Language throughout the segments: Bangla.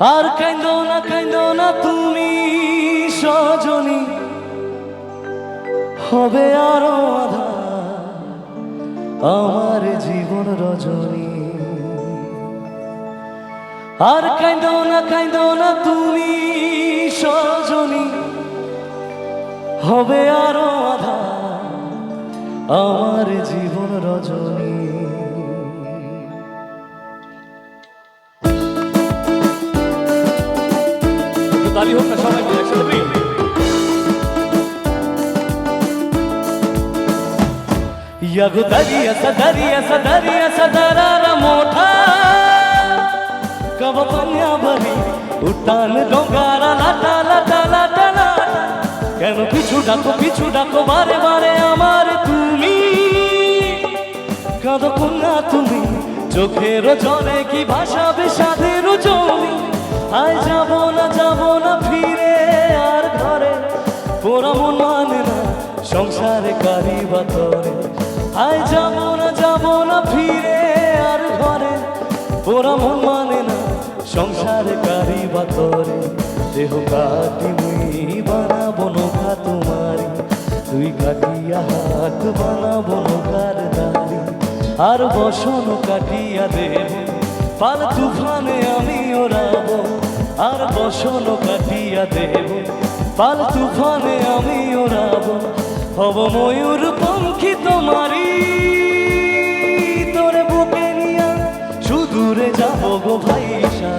আর কাইন্দ না কাইন্দ না তুমি সজনী। হবে আরও আধা আমার জীবন রজনী। আর কাইন্দ না কাইন্দ না তুমি সজনী। হবে আরও আধা আমার জীবন রজনী। यगो दरिया सा दरिया सा दरिया सा दरारा मोठा कब पन्या बरी উঠান ডোঙ্গারা লাটা লাটা লাটা লাটা কেন পিছু ডাকো পিছু ডাকো বারে বারে আমার তুমি কাঁদো কন্যা তুমি চোখের জলে কি ভাসাবে সাধের জমি আয় যাব না যাব না ফিরে আর ঘরে পোড়া মন মানে না সংসারে কারি বাতরে আয় যাব না যাব না ফিরে আর ঘরে। পোড়া মন মানে না সংসারে কারি বাতরে দেহ কাটি মুই বানাবো, নৌকা তোমারি। তুই কাটিয়া হাত বানাবো, নৌকার দাঁড়ি। আর বসন কাটিয়া দেব। পাল তুফানে আমি ওড়াব। আর বসন কাটিয়া দেব। পাল তুফানে আমি ওড়াব। হব ময়ূর পঙ্খী তোমারি তোরে বুকে নিয়া সুদূরে যাব গো ভাইসা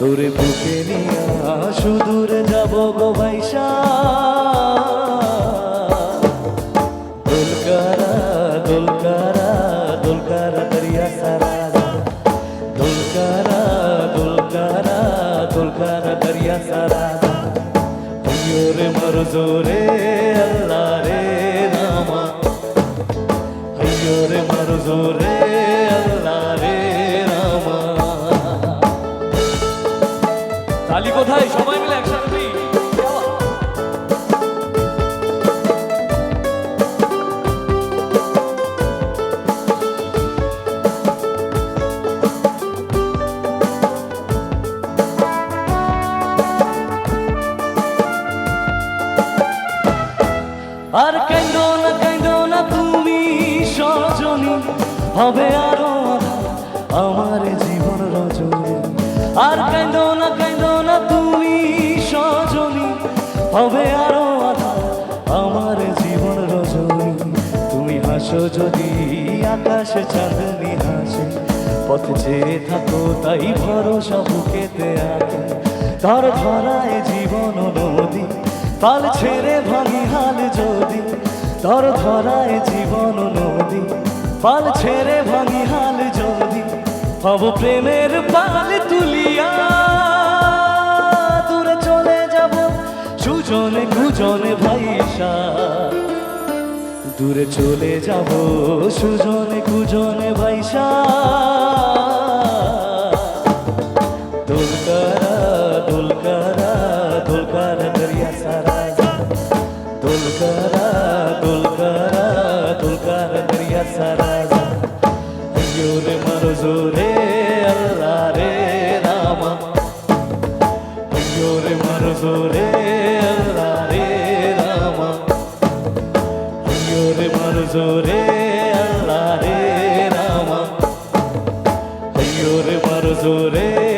তোরে বুকে নিয়া সুদূরে যাব গো ভাইসা দোলকারা দোলকারা দোলকারা দরিয়া সারা। দোলকারা দোলকারা রে রে রামা। তালি কোথায় সবাই? সজনী হবে আরও আমার জীবন রজনী। আর কাইন্দ না কাইন্দ না তুমি সজনী হবে আরও আমার জীবন রজনী। তুমি হাসো যদি আকাশে চাঁদনি হাসে পথ চেয়ে থাকো তাই ভরসা বুকেতে আছে ধর ধরায় জীবন নদী, পাল ছেড়ে ভাঙি হাল যদি, ধর ধরায় জীবন নদী। পাল ছেড়ে ভাঙি হাল যদি হব প্রেমের পাল তুলিয়া। দূরে চলে যাব সুজনে গুজনে ভাইসা। দূরে চলে যাব সুজনে কুজনে ভাইসা। জোরে আল্লাহ রে রামা হাইয়ো রে বড় জোরে